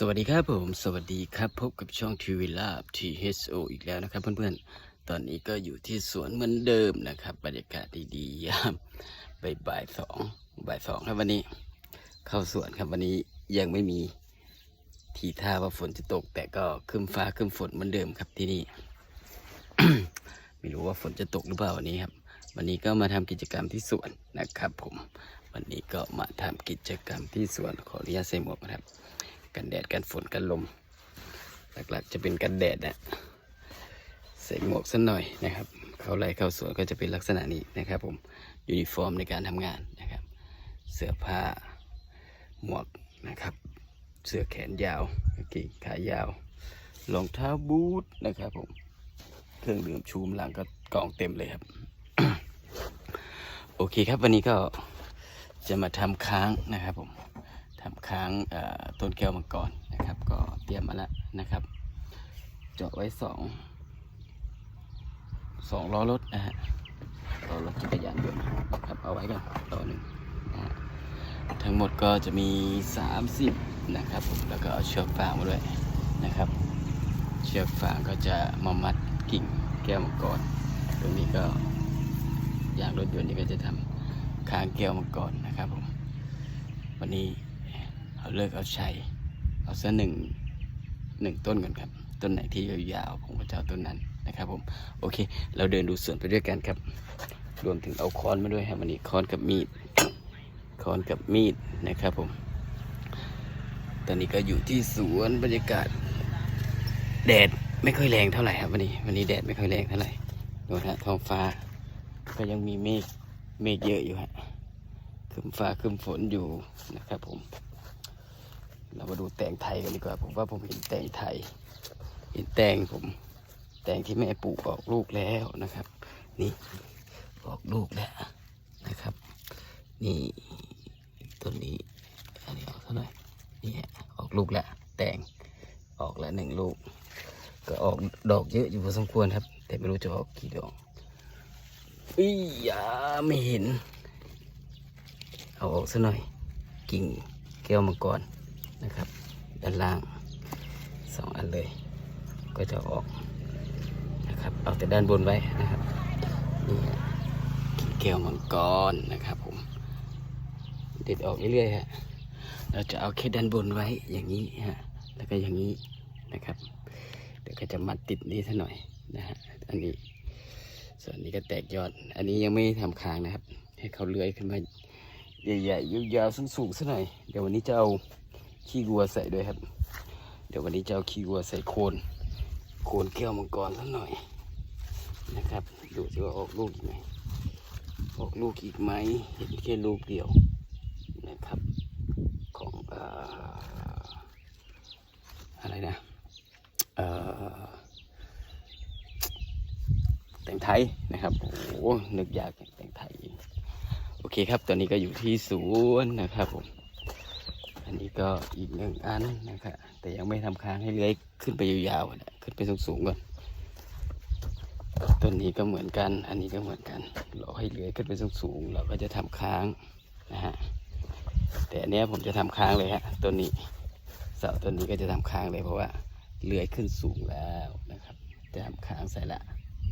สวัสดีครับผม สวัสดีครับ พบกับช่องทีวีลาบ THO อีกแล้วนะครับเพื่อนๆ ตอนนี้ก็อยู่ที่สวนเหมือนเดิมนะครับ บรรยากาศดีๆยามบ่ายบ่ายสองบ่ายสองครับวันนี้ เข้าสวนครับวันนี้ยังไม่มีทีท่าว่าฝนจะตก แต่ก็ครึ้มฟ้าครึ้มฝนเหมือนเดิมครับที่นี่ ไม่รู้ว่าฝนจะตกหรือเปล่าวันนี้ครับ วันนี้ก็มาทำกิจกรรมที่สวนนะครับ ผม วันนี้ก็มาทำกิจกรรมที่สวนขออนุญาตใส่หมวกนะครับ กันแดดกันฝนกันลม หลักๆจะเป็นกันแดดนะใส่หมวกสักหน่อยนะครับ เข้าไร่เข้าสวนก็จะเป็นลักษณะนี้นะครับ ผมยูนิฟอร์มในการทำงานนะครับ เสื้อผ้าหมวกนะครับ เสื้อแขนยาวกางเกงขายาวรองเท้าบูทนะครับผมเครื่องดื่มชูมหลังก็กองเต็มเลยครับ โอเคครับวันนี้ก็จะมาทำค้างนะครับผม ทำค้างต้นแก้วมังกรนะครับ ก็เตรียมมาแล้วนะครับ เจาะไว้สองสองล้อรถนะฮะล้อรถจักรยานยนต์ครับเอาไว้ก่อนล้อหนึ่งนะฮะทั้งหมดก็จะมี 30 นะครับผมแล้วก็เอาเชือกฟางมาด้วยนะครับ เชือกฟางก็จะมามัดกิ่งแก้วมังกรตรงนี้ก็อย่างรถยนต์นี่ก็จะทำค้างแก้วมังกรนะครับผมวันนี้ เอาเลิกเอาชัยเอาซะหนึ่งหนึ่งต้นก่อนครับ ต้นไหนที่ยาวๆผมก็จะเอาต้นนั้นนะครับผมโอเค เราเดินดูสวนไปด้วยกันครับ รวมถึงเอาค้อนมาด้วยครับวันนี้ค้อนกับมีดค้อนกับมีดนะครับผม ตอนนี้ก็อยู่ที่สวนบรรยากาศ แดดไม่ค่อยแรงเท่าไหร่ครับวันนี้ วันนี้แดดไม่ค่อยแรงเท่าไหร่ดูนะฮะท้องฟ้า ก็ยังมีเมฆเมฆเยอะอยู่ฮะคึมฟ้าคึมฝนอยู่นะครับผม เรามาดูแตงไทยกันดีกว่า ผมว่าผมเห็นแตงไทย เห็นแตงผม แตงที่แม่ปลูกออกลูกแล้วนะครับ นี่ออกลูกแล้วนะครับ นี่ต้นนี้อันนี้ออกเท่าไหร่นี่ฮะออกลูกแล้วแตงออกแล้วหนึ่งลูก ก็ออกดอกเยอะอยู่พอสมควรครับ แต่ไม่รู้จะออกกี่ดอกอียาไม่เห็น เอาออกซะหน่อย กิ่งแก้วมังกร นะครับ ด้านล่างสองอันเลย ก็จะออกนะครับ เอาแต่ด้านบนไว้นะครับ นี่กิ่งแก้วมังกรนะครับผม เด็ดออกเรื่อยๆฮะ เราจะเอาแค่ด้านบนไว้อย่างนี้ฮะ แล้วก็อย่างนี้นะครับ เดี๋ยวก็จะมัดติดนี้ซะหน่อยนะฮะ อันนี้ ส่วนนี้ก็แตกยอด อันนี้ยังไม่ทำค้างนะครับ ให้เขาเลื้อยขึ้นมาใหญ่ๆยาวๆสูงๆซะหน่อย เดี๋ยววันนี้จะเอา ขี้วัวใส่ด้วยครับ เดี๋ยววันนี้จะเอาขี้วัวใส่โคนโคนแก้วมังกรสักหน่อยนะครับ ดูสิว่าออกลูกอีกไหมออกลูกอีกไหมเห็นแค่ลูกเดียวนะครับของเอ่อะไรนะเออแต่งไทยนะครับโอ้โหนึกยากแต่งไทยโอเคครับตอนนี้ก็อยู่ที่สวนนะครับผม นี้ก็อีกหนึ่งอันนะครับ แต่ยังไม่ทำค้างให้เลื้อยขึ้นไปยาวๆนะขึ้นไปสูงๆก่อนต้นนี้ก็เหมือนกัน อันนี้ก็เหมือนกันเราให้เลื้อยขึ้นไปสูงๆเราก็จะทำค้างนะฮะแต่อันนี้ผมจะทำค้างเลยฮะต้นนี้เสาต้นนี้ก็จะทำค้างเลยเพราะว่าเลื้อยขึ้นสูงแล้วนะครับ จะทำค้างใส่ละ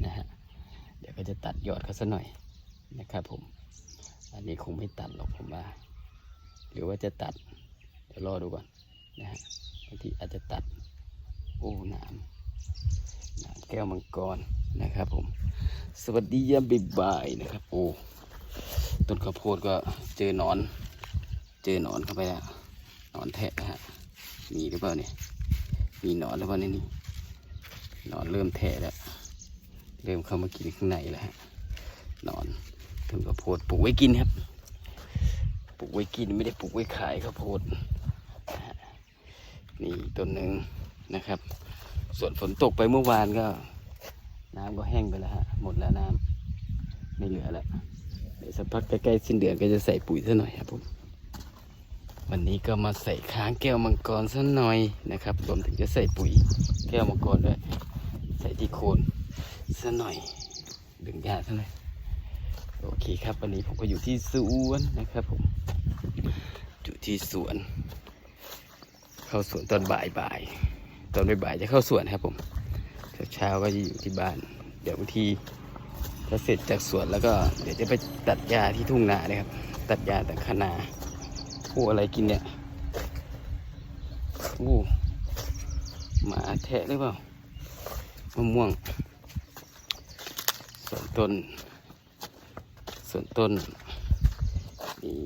นะฮะเดี๋ยวก็จะตัดยอดเขาสัหน่อยนะครับผม อันนี้คงไม่ตัดหรอกผมว่า หรือว่าจะตัด ดี๋ยวรอดูก่อนนะฮะบางทีอาจจะตัดโอ้น้ำน้ำแก้วมังกรนะครับผม สวัสดียามบ่ายนะครับ โอ้ต้นข้าวโพดก็เจอหนอน เจอหนอนเข้าไปแล้วหนอนแทะนะฮะมีหรือเปล่าเนี่ยมีหนอนหรือเปล่าในนี่หนอนเริ่มแทะแล้วเริ่มเข้ามากินข้างในแล้วฮะหนอนต้นข้าวโพดปลูกไว้กินครับ ปลูกไว้กินไม่ได้ปลูกไว้ขายข้าวโพด นี่ต้นหนึ่งนะครับ ส่วนฝนตกไปเมื่อวานก็ น้ำก็แห้งไปแล้วฮะหมดแล้วน้ำไม่เหลือแล้วเดี๋ยวสักพักใกล้ๆสิ้นเดือนก็จะใส่ปุ๋ยซะหน่อยครับผมวันนี้ก็มาใส่ค้างแก้วมังกรซะหน่อยนะครับรวมถึงจะใส่ปุ๋ยแก้วมังกรด้วยใส่ที่โคนซะหน่อยดึงหญ้าซะหน่อยโอเคครับ วันนี้ผมก็อยู่ที่สวนนะครับผมอยู่ที่สวน เข้าสวนตอนบ่ายบ่ายๆตอนบ่ายๆจะเข้าสวนครับผมเช้าๆก็จะอยู่ที่บ้าน เดี๋ยวบางทีถ้าเสร็จจากสวนแล้วก็เดี๋ยวจะไปตัดหญ้าที่ทุ่งนาเลยครับ ตัดหญ้าแต่คะนาโอ้อะไรกินเนี่ยโอ้หมาแทะหรือเปล่ามะม่วงส่วนต้นส่วนต้นนี่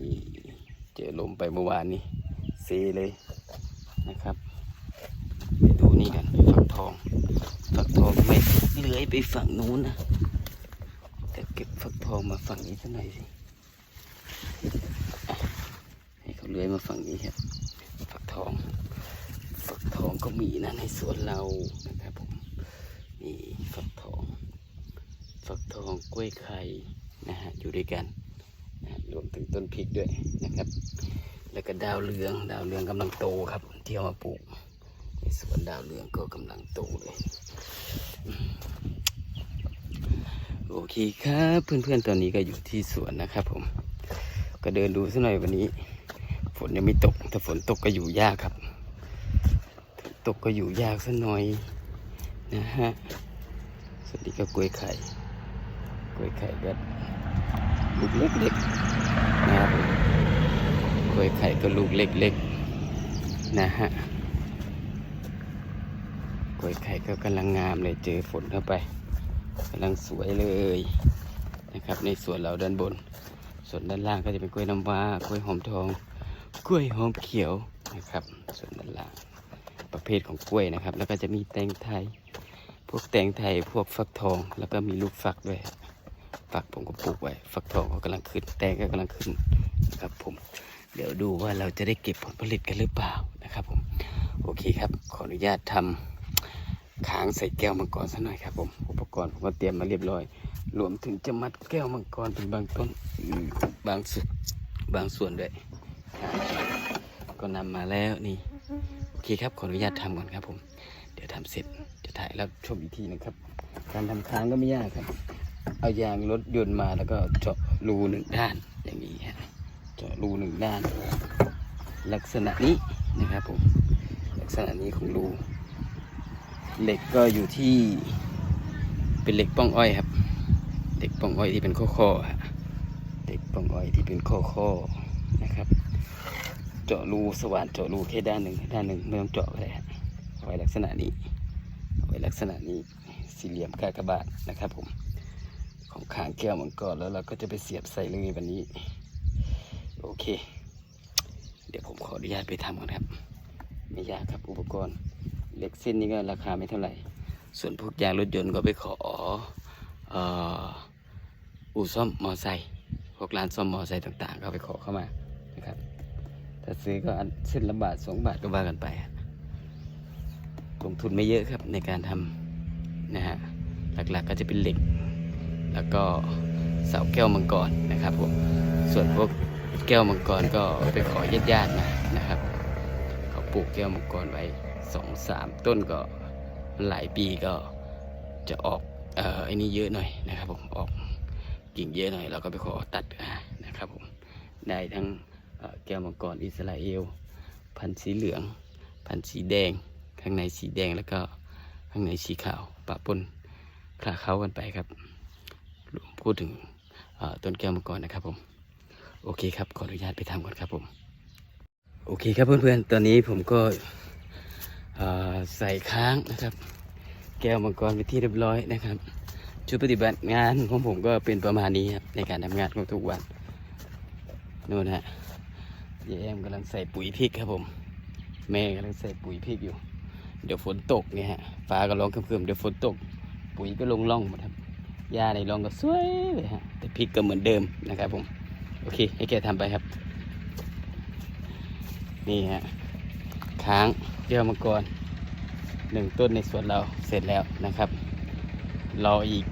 เจอลมไปเมื่อวานนี้เซเลย นะครับไปดูนี่กันฝักทองฝักทองไม่เลื้อยไปฝั่งนู้นนะแต่เก็บฝักทองมาฝั่งนี้สักหน่อยสิอะให้เขาเลื้อยมาฝั่งนี้ครับฝักทองฝักทองก็มีนะในสวนเรานะครับผมนี่ฝักทองฝักทองกล้วยไข่นะฮะอยู่ด้วยกันนะรวมถึงต้นพริกด้วยนะครับ แล้วก็ดาวเรือง ดาวเรืองกำลังโตครับ ที่เอามาปลูกในสวนดาวเรืองก็กำลังโตเลยโอเคครับเพื่อนๆตอนนี้ก็อยู่ที่สวนนะครับ ผม ก็เดินดูสักหน่อยวันนี้ ฝนยังไม่ตกถ้าฝนตกก็อยู่ยากครับ ตกก็อยู่ยากสักหน่อยนะฮะสวัสดีก็กล้วยไข่กล้วยไข่ก็ลูกเล็กๆนะครับ วยไข่ก็ลูกเล็กๆ นะฮะกล้วยไข่ก็กำลังงามเลยเจอฝนเข้าไปกำลังสวยเลยนะครับ ในสวนเราด้านบน ส่วนด้านล่างก็จะเป็นกล้วยน้ำว้ากล้วยหอมทอง กล้วยหอมเขียวนะครับ ส่วนด้านล่างประเภทของกล้วยนะครับ แล้วก็จะมีแตงไทย พวกแตงไทยพวกฟักทองแล้วก็มีลูกฟักด้วยฟักผมก็ปลูกไว้ ฟักทองก็กำลังขึ้น แตงก็กำลังขึ้นนะครับผม เดี๋ยวดูว่าเราจะได้เก็บผลผลิตกันหรือเปล่านะครับผมโอเคครับ ขออนุญาตทำค้างใส่แก้วมังกรสักหน่อยครับผมอุปกรณ์ผมก็เตรียมมาเรียบร้อย รวมถึงจะมัดแก้วมังกรเป็นบางต้นบางส่วนบางส่วนด้วยก็นำมาแล้วนี่โอเคครับขออนุญาตทำก่อนครับผม เดี๋ยวทำเสร็จจะถ่ายแล้วชมอีกทีนะครับ การทำค้างก็ไม่ยากครับ เอายางรถยนต์มาแล้วก็เจาะรูหนึ่งด้านอย่างนี้ฮะ เจาะรูหนึ่งด้าน ลักษณะนี้นะครับผมลักษณะนี้ของรูเหล็กก็อยู่ที่เป็นเหล็กป้องอ้อยครับเหล็กป้องอ้อยที่เป็นข้อข้อฮะเหล็กป้องอ้อยที่เป็นข้อข้อนะครับ เจาะรูสว่านเจาะรูแค่ด้านหนึ่งด้านหนึ่งไม่ต้องเจาะก็ได้ฮะเอาไว้ลักษณะนี้เอาไว้ลักษณะนี้สี่เหลี่ยมกากบาทนะครับผมของขางแก้วมังกรแล้วเราก็จะไปเสียบใส่เลยวันนี้ โอเค เดี๋ยวผมขออนุญาตไปทำก่อนครับ ไม่ยากครับอุปกรณ์เหล็กเส้นนี้ก็ราคาไม่เท่าไหร่ ส่วนพวกยางรถยนต์ก็ไปขออ,อู่ซ่อมมอไซค์พวกร้านซ่อมมอไซค์ต่างๆ ก็ไปขอเข้ามานะครับ ถ้าซื้อก็อันเส้นละบาทสองบาทก็ว่ากันไปลงทุนไม่เยอะครับในการทำนะฮะหลักๆก็จะเป็นเหล็ก แล้วก็เสาแก้วมังกรนะครับผมส่วนพวก แก้วมังกรก็ไปขอญาติๆมานะครับเขาปลูกแก้วมังกรไว้สองสามต้นก็หลายปีก็จะออกเอ่อไอ้นี่เยอะหน่อยนะครับผมออกกิ่งเยอะหน่อยเราก็ไปขอตัดนะครับผมได้ทั้งแก้วมังกรอิสราเอล พันธุ์สีเหลือง พันธุ์สีแดง ข้างในสีแดงแล้วก็ข้างในสีขาวปะปนคลาเข้ากันไปครับพูดถึงต้นแก้วมังกรนะครับผม โอเคครับขออนุญาตไปทำก่อนครับผมโอเคครับเพื่อนๆ ตอนนี้ผมก็ใส่ค้างนะครับ แก้วมังกรไปที่เรียบร้อยนะครับ ชุดปฏิบัติงานของผมก็เป็นประมาณนี้ครับในการทำงานของทุกวันนู่นฮะยายแอมกำลังใส่ปุ๋ยพริกครับผม แม่กำลังใส่ปุ๋ยพริกอยู่ เดี๋ยวฝนตกเนี่ยฮะฟ้าก็ร้องเครื่มๆเดี๋ยวฝนตก ปุ๋ยก็ลงร่องหมดครับหญ้าในร่องก็สวยเลยฮะแต่พริกก็เหมือนเดิมนะครับผม อเคให้แกทำไปครับ นี่ฮะค้างแก้วมังกรหนึ่งต้นในสวนเราเสร็จแล้วนะครับ รออีก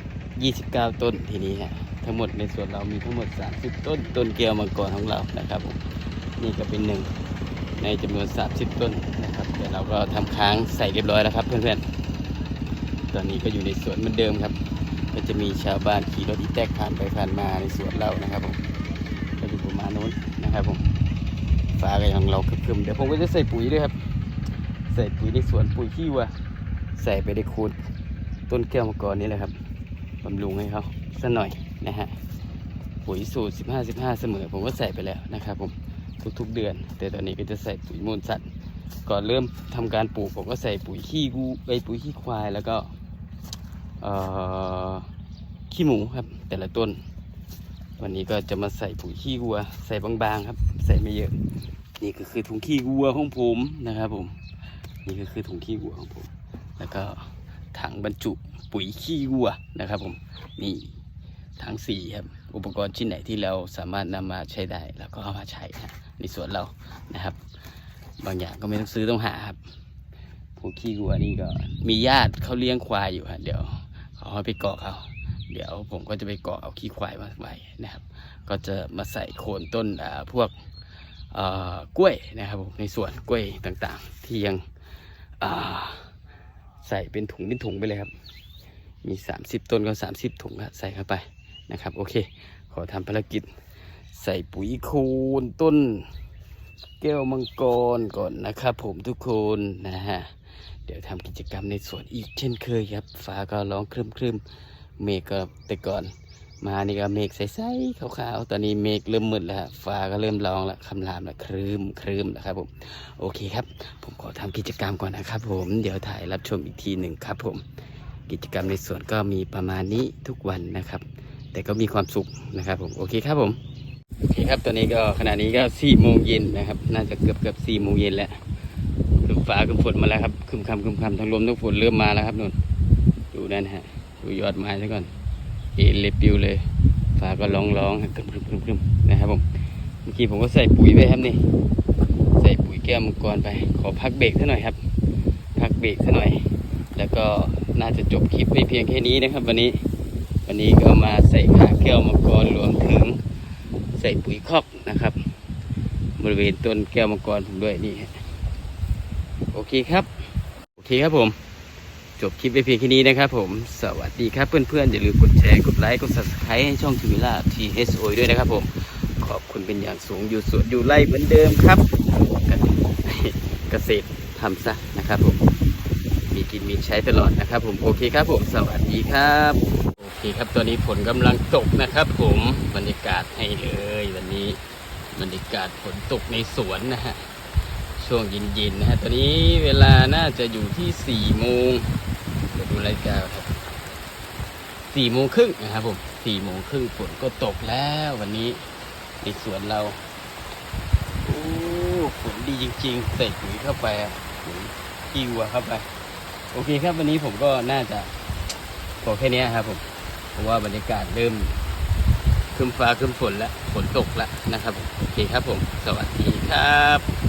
29 ต้นทีนี้ฮะทั้งหมดในสวนเรามีทั้งหมด 30 ต้น ต้นแก้วมังกรของเรานะครับผมนี่ก็เป็นหนึ่งในจำนวน 30 ต้นนะครับเดี๋ยวเราก็ทำค้างใส่เรียบร้อยแล้วครับเพื่อนๆ ตอนนี้ก็อยู่ในสวนเหมือนเดิมครับ ก็จะมีชาวบ้านขี่รถอีแตกผ่านไปผ่านมาในสวนเรานะครับผม มาณนู้นนะครับผมฟ้าก็ยังเราครึมเดี๋ยวผมก็จะใส่ปุ๋ยด้วยครับ ใส่ปุ๋ยในสวนปุ๋ยขี้วัวใส่ไปในโคูนต้นแก้วมังกรนี่แหละครับบำรุงให้เขาสักหน่อยนะฮะปุ๋ยสูตร 15 15 เสมอ ผมก็ใส่ไปแล้วนะครับผมทุกๆเดือน แต่ตอนนี้ก็จะใส่ปุ๋ยมูลสัตว์ก่อนเริ่มทำการปลูกผมก็ใส่ปุ๋ยขี้กูไปปุ๋ยขี้ควายแล้วก็ขี้หมูครับแต่ละต้น วันนี้ก็จะมาใส่ปุ๋ยขี้วัว ใส่บางๆครับ ใส่ไม่เยอะ นี่ก็คือถุงขี้วัวของผมนะครับผม นี่ก็คือถุงขี้วัวของผม แล้วก็ถังบรรจุปุ๋ยขี้วัวนะครับผม นี่ถังสีครับ อุปกรณ์ชิ้นไหนที่เราสามารถนำมาใช้ได้เราก็เอามาใช้นะในสวนเรานะครับ บางอย่างก็ไม่ต้องซื้อต้องหาครับพวกขี้วัวนี่ก็มีญาติเขาเลี้ยงควายอยู่ฮะเดี๋ยวเขาให้ไปเกาะเขา เดี๋ยวผมก็จะไปเกาะเอาขี้ควายมาไว้นะครับ ก็จะมาใส่โคนต้นพวกกล้วยนะครับผมในสวนกล้วยต่างๆ ที่ยังใส่เป็นถุงเป็นถุงไปเลยครับ มี 30 ต้นก็ 30 ถุงครับใส่เข้าไปนะครับ โอเค ขอทำภารกิจใส่ปุ๋ยโคนต้น แก้วมังกรก่อนนะครับผมทุกคนนะฮะ เดี๋ยวทำกิจกรรมในสวนอีกเช่นเคยครับ ฟ้าก็ร้องครึมครึมๆ เมฆก็แต่ก่อน มานี่ก็เมฆใสๆขาวๆตอนนี้เมฆเริ่มมืดแล้วฮะฟ้าก็เริ่มร้องแล้วคำรามแล้วครึมครึมแล้วครับผมโอเคครับ ผมขอทำกิจกรรมก่อนนะครับ ผมเดี๋ยวถ่ายรับชมอีกทีหนึ่งครับผม กิจกรรมในสวนก็มีประมาณนี้ทุกวันนะครับ แต่ก็มีความสุขนะครับผมโอเคครับผมโอเคครับตอนนี้ก็ขณะนี้ก็สี่โมงเย็นนะครับ น่าจะเกือบเกือบสี่โมงเย็นแล้วคืมฟ้าคืมฝนมาแล้วครับคืมคำคืมคำทั้งลมทั้งฝนเริ่มมาแล้วครับนุ่นดูนั่นฮะ ดูยอดไม้ซะก่อนเอเล็บปิวเลยฟ้าก็ร้องร้องๆครึมครึมครึมครึมนะครับผมเมื่อกี้ผมก็ใส่ปุ๋ยไปครับนี่ ใส่ปุ๋ยแก้วมังกรไป ขอพักเบรกซะหน่อยครับ พักเบรกซะหน่อย แล้วก็น่าจะจบคลิปไปเพียงแค่นี้นะครับ วันนี้วันนี้ก็มาใส่ขาแก้วมังกรรวมถึงใส่ปุ๋ยคอกนะครับ บริเวณต้นแก้วมังกรผมด้วยนี่โอเคครับ โอเคครับผม จบคลิปไปเพียงแค่นี้นะครับผม สวัสดีครับเพื่อนๆ อย่าลืมกดแชร์ กดไลค์ กด subscribe ให้ช่องทีวิล่า TSO ด้วยนะครับผม ขอบคุณเป็นอย่างสูงอยู่สวนอยู่ไร่เหมือนเดิมครับเกษตรทำซะนะครับผม มีกินมีใช้ตลอดนะครับผม โอเคครับผม สวัสดีครับ โอเคครับตอนนี้ฝนกำลังตกนะครับผม บรรยากาศให้เลยวันนี้ บรรยากาศฝนตกในสวนนะฮะ ช่วงเย็นๆนะฮะ ตอนนี้เวลาน่าจะอยู่ที่สี่โมงเดี๋ยวดูรายการครับสี่โมงครึ่งนะครับผมสี่โมงครึ่งฝนก็ตกแล้ววันนี้ในสวนเราโอ้ฝนดีจริงๆใส่ปุ๋ยเข้าไปอะปุ๋ยขี้วเข้าไป โอเคครับวันนี้ผมก็น่าจะพอแค่นี้ครับผมเพราะว่าบรรยากาศเริ่มครึมฟ้าครึมฝนแล้วฝนตกแล้วนะครับ โอเคครับผม สวัสดีครับ